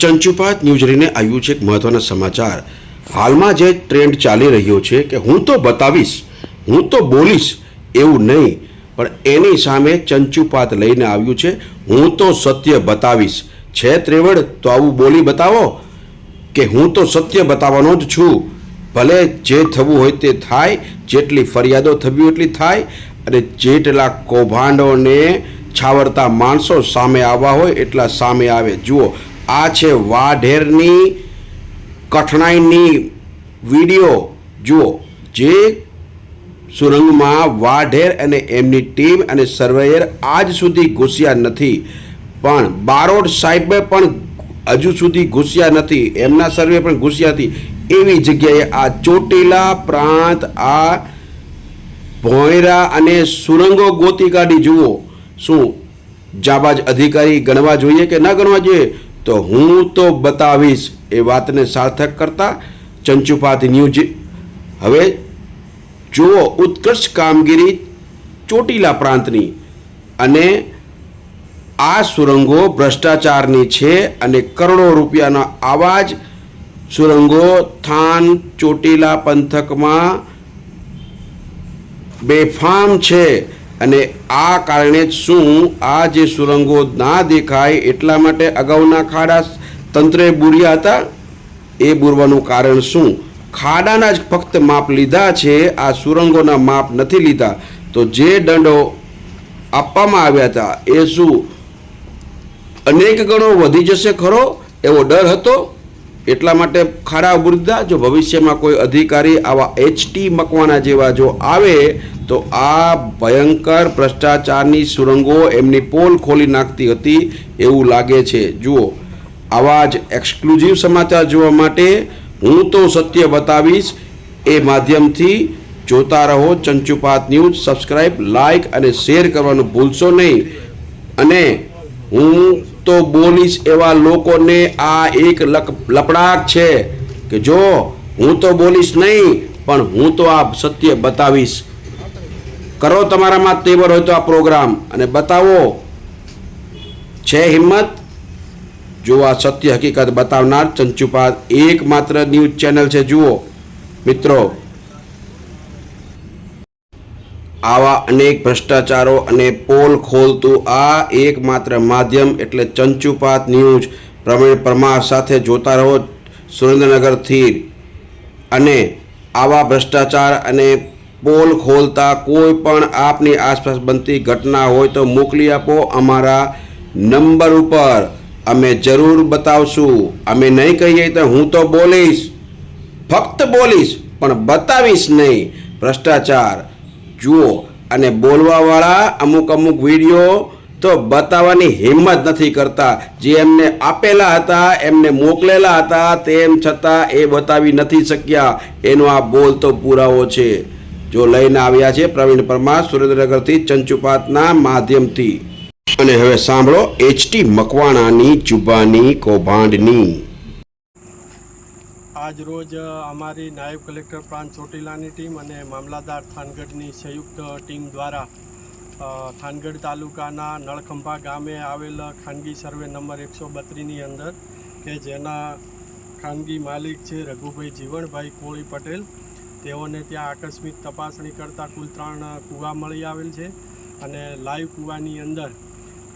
ચંચુપાત news લઈને આવ્યું છે એક મહત્વના સમાચાર. હાલમાં જે ટ્રેન્ડ ચાલી રહ્યો છે કે હું તો બતાવીશ, હું તો બોલીશ એવું નહીં, પણ એની સામે ચંચુપાત લઈને આવ્યું છે, હું તો સત્ય બતાવીશ. છે ત્રેવડ, તો આવું બોલી બતાવો કે હું તો સત્ય બતાવવાનો જ છું. ભલે જે થવું હોય તે થાય, જેટલી ફરિયાદો થવી એટલી થાય, અને જેટલા કૌભાંડોને છાવરતા માણસો સામે આવવા હોય એટલા સામે આવે. જુઓ આ છે વાઢેરની કઠણાઈની વીડિયો. જુઓ, જે સુરંગમાં વાઢેર અને એમની ટીમ અને સર્વેયર આજ સુધી ઘૂસ્યા નથી. પણ બારોડ સાહેબે પણ હજુ સુધી ઘૂસ્યા નથી. એમના સર્વે પણ ઘૂસ્યા નથી એવી જગ્યાએ આ ચોટીલા પ્રાંત, આ ભોંયરા અને સુરંગો ગોતી કાઢી. જુઓ, શું જાબાજ અધિકારી ગણવા જોઈએ કે ન ગણવા જોઈએ? તો હું તો બતાવીશ એ વાતને સાર્થક કરતા ચંચુપાત ન્યૂઝ. હવે જુઓ ઉત્કર્ષ કામગીરી ચોટીલા પ્રાંતની અને આ સુરંગો ભ્રષ્ટાચારની છે અને કરોડો રૂપિયાના આવા જ સુરંગો થાન ચોટીલા પંથકમાં બેફામ છે. અને આ કારણે જ શું આ જે સુરંગો ના દેખાય એટલા માટે અગાઉના ખાડા તંત્રે બુર્યા હતા? એ બુરવાનું કારણ શું? ખાડાના જ ફક્ત માપ લીધા છે, આ સુરંગોના માપ નથી લીધા. તો જે દંડો આપવામાં આવ્યા હતા, એ શું? અનેક ગણો વધી જશે ખરો? એવો ડર હતો? એટલા માટે ખાડા બુરદા જો ભવિષ્યમાં કોઈ અધિકારી આવા એચટી મકવાના જેવા જો આવે તો આ ભયંકર ભ્રષ્ટાચારની સુરંગો એમની પોલ ખોલી નાખતી હતી એવું લાગે છે. જુઓ, આવા જ એક્સક્લુઝિવ સમાચાર જોવા માટે હું તો સત્ય બતાવીશ. એ માધ્યમથી જોતા રહો ચંચુપાત ન્યૂઝ સબસ્ક્રાઈબ લાઇક અને શેર કરવાનું ભૂલશો નહીં. અને હું તો બોલીશ એવા લોકોને આ એક લપડાક છે કે જો હું તો બોલીશ નહીં, પણ હું તો આ સત્ય બતાવીશ. કરો તમારામાં તેવર હોય તો આ પ્રોગ્રામ. અને બતાવો, છે હિંમત? જો આ સત્ય હકીકત બતાવનાર ચંચુપાત એકમાત્ર ન્યૂઝ ચેનલ છે, જુઓ. મિત્રો, આવા અનેક ભ્રષ્ટાચારો અને પોલ ખોલતું આ એકમાત્ર માધ્યમ એટલે ચંચુપાત ન્યૂઝ. પ્રવીણ પરમાર સાથે જોતા રહો સુરેન્દ્રનગરથી. અને આવા ભ્રષ્ટાચાર અને પોલ ખોલતા કોઈ પણ આપની આસપાસ બનતી ઘટના હોય તો મોકલી આપો અમારા નંબર ઉપર. અમે જરૂર બતાવશું. અમે નહીં કહીએ તો હું તો બોલીશ. ફક્ત બોલીશ, પણ બતાવીશ નહીં. ભ્રષ્ટાચાર. જુઓ, અને બોલવાવાળા અમુક અમુક વીડિયો તો બતાવવાની હિંમત નથી કરતા. જે એમને આપેલા હતા, એમને મોકલેલા હતા, તેમ છતાં એ બતાવી નથી શક્યા. એનો આ બોલ તો પુરાવો છે. જો લઈને આવ્યા છે પ્રવીણ પરમાર સુરેન્દ્રનગરથી ચંચુપાતના માધ્યમથી. અને હવે સાંભળો એચટી મકવાણાની, જુબાની, કૌભાંડની. આજ રોજ અમારી નાયબ કલેક્ટર પ્રાંત ચોટીલાની ટીમ અને મામલાદાર થાનગઢની સંયુક્ત ટીમ દ્વારા થાનગઢ તાલુકાના નળખંભા ગામે આવેલ ખાનગી સર્વે નંબર એકસો બત્રીસની અંદર, કે જેના ખાનગી માલિક છે રઘુભાઈ જીવણભાઈ કોળી પટેલ તેઓને ત્યાં આકસ્મિક તપાસણી કરતાં કુલ ત્રણ કૂવા મળી આવેલ છે અને લાઈવ કૂવાની અંદર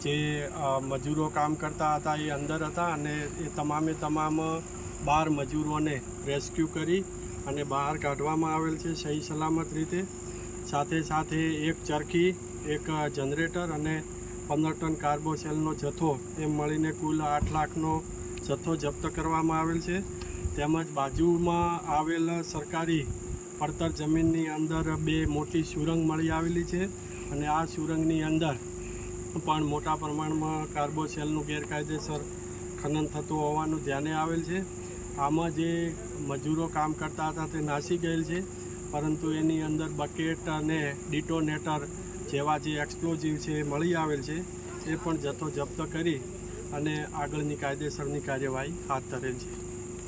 જે મજૂરો કામ કરતા હતા એ અંદર હતા અને એ તમામે તમામ બાર મજૂરોને રેસ્ક્યુ કરી અને બહાર કાઢવામાં આવેલ છે સહી સલામત રીતે. સાથે સાથે એક ચરખી, એક જનરેટર અને પંદર ટન કાર્બોસેલનો જથ્થો એમ મળીને કુલ આઠ લાખનો જથ્થો જપ્ત કરવામાં આવેલ છે. તેમજ બાજુમાં આવેલ સરકારી પડતર જમીનની અંદર બે મોટી સુરંગ મળી આવેલી છે અને આ સુરંગની અંદર પણ મોટા પ્રમાણમાં કાર્બોસેલનું ગેરકાયદેસર ખનન થતું હોવાનું ધ્યાને આવેલ છે. આમાં જે મજૂરો કામ કરતા હતા તે નાસી ગયેલ છે, પરંતુ એની અંદર બકેટ અને ડિટોનેટર જેવા જે એક્સપ્લોઝિવ છે એ મળી આવેલ છે. એ પણ જથ્થો જપ્ત કરી અને આગળની કાયદેસરની કાર્યવાહી હાથ ધરેલ છે.